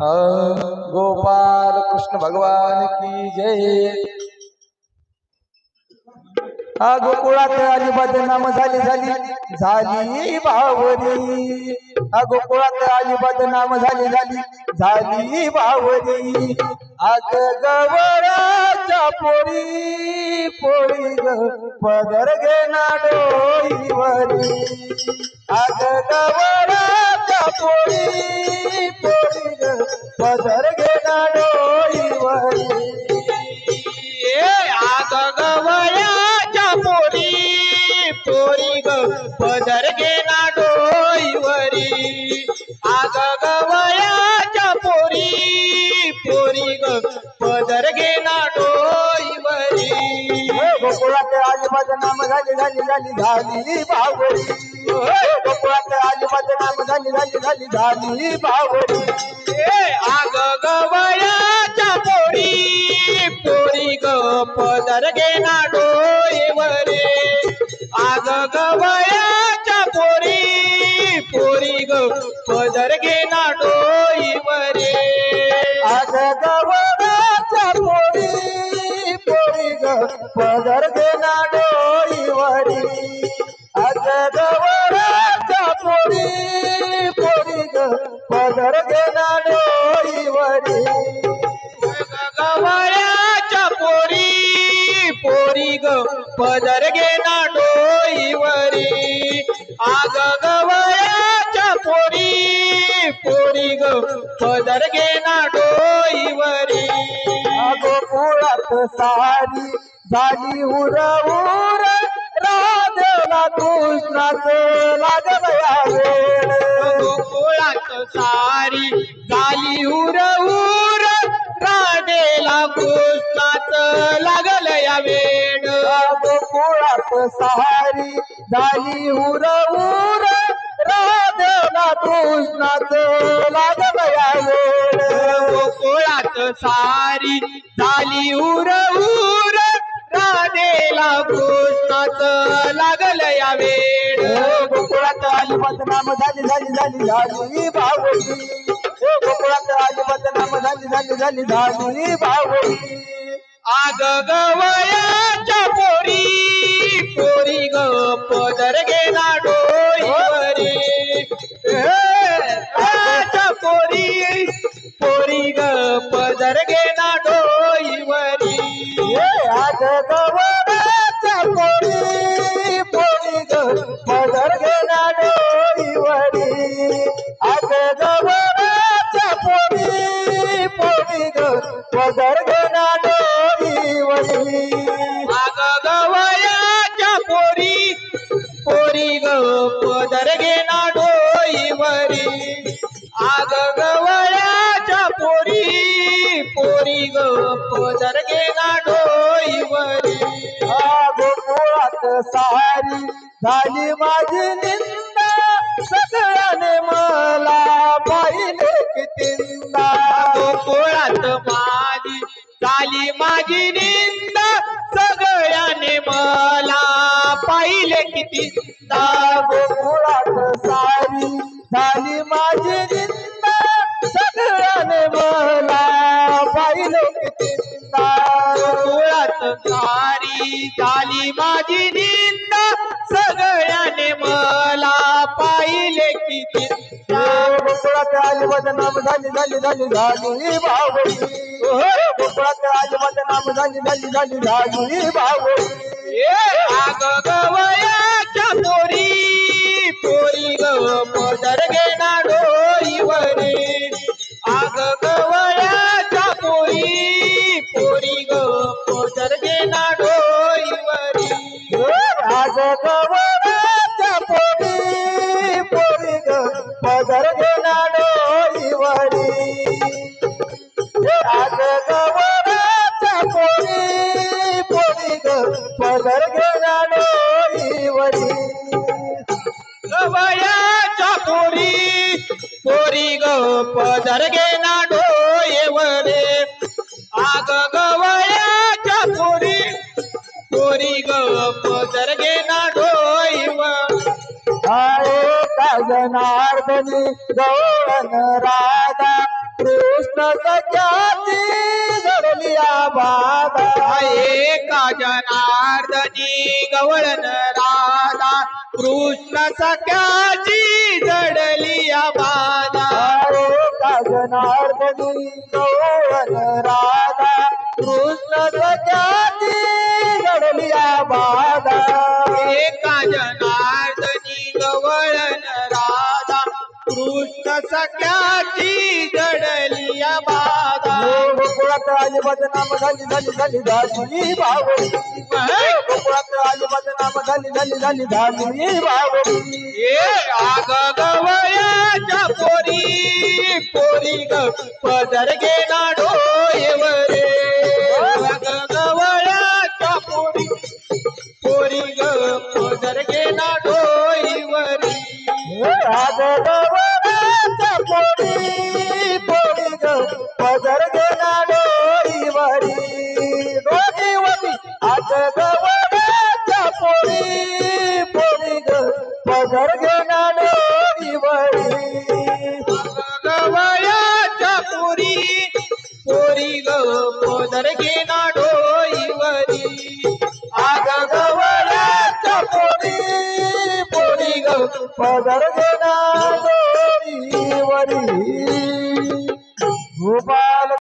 अ, गोपाल कृष्ण भगवान की जय। हा गोकुळात आली बदनाम झाली झाली झाली भावरी हा गोकुळात आली बदनाम झाली झाली झाली भावरी आग गवराच्या पोरी पोळी ग पदर घे डोईवरी. आग गवराच्या पोळी पदर घेना डोईवरी आग गवयाच्या पोरी पोरी ग पदर घेना डोईवरी आग गवयाच्या पोरी पोरी ग पदर घेना डोईवरी गोकुळात आली बदनाम झाली झाली झाली झाली बावरी गोकुळात आली झाली झाली झाली झाली बावरी आग गवयाच्या पोरी पोरी ग पदर घेना डोळीवरे आग गवयाच्या पोरी पोरी ग पदर घेना डोळीवरे आग गवयाच्या पोरी पोरी ग पदर घेना डोळी पोरी पोरी ग पदर घेना डोईवरी गवयाच्या पोरी पोरी ग पदर घेना डोईवरी आग पोरी पोरी ग पदर घेना डोईवरी गोकुळात सारी झाली उर उर मला कृष्णाच लागल या वेळ गोकुळात सारी झाली उर उर राधेला कृष्णाच लागल या वेड गोकुळात सारी झाली उर उर राधेला कृष्णाच लागल या वेळ गोकुळात सारी झाली उर उर राधेला कृष्णाच लागल गोकुळात आली बदनाम झाली झाली झाली झाली बावरी गोकुळात आली बदनाम झाली झाली झाली आग गवयाच्या पोरी पोरी ग पदर घेना डोईवरी पोरी पोरी ग पदर घेना डोईवरी पदर घेना डोईवरी आग गवयाच्या पोरी पोरी ग पदर घेना डोईवरी आग गवयाच्या पोरी पोरी ग पदर घेना डोईवरी गोकुळात सारी झाली माझी निंदा सगळ्याने मा पाहिले किती सारी. झाली माझी निंदा सगळ्याने मला पाहिले कितींदा गोकुळात सारी. झाली माझी निंदा सगळ्याने मला पाहिले किती गोकुळात आली बदनाम झाली झाली झाली झाली गोकुळात आली बदनाम झाली झाली झाली झाली बावळी आग गवयाच्या पोरी पोरी ग पदर घेना डोईवरी आग गवयाच्या पोरी पोरी ग पदर घेना डोईवरी आज गवराच्या पोरी पोरी ग पदर घेना गवयाच्या पोरी. पोरी ग पदर घेना डोईवरी आग गवयाच्या पोरी. पोरी ग पदर घेना डोईवर आहे का जनार्दनी गौरन राधा. कृष्ण सख्याची जडली बाधा एका जनार्दनी गवळण राधा कृष्ण सख्याची जडली या बाधा. जनार्दनी राधा कृष्ण सख्याची जडली बाधा. एका जनार्दनी गवळण राधा. कृष्ण सख्याची गोकुळात आली बदनाम झाली झाली झाली झाली भावली गोकुळात आली बदनाम झाली झाली झाली झाली भावली ये आग गवयाच्या पोरी पोरी ग पदर गेला डोळेवरे आग गवयाच्या पोरी पोरी ग पदर गेला डोईवरी राजगवराच्या डोईवरी गवयाच्या पोरी पोरी ग पदर गेला डोईवरी आग गवराच्या पोरी पोरी ग पदर गेला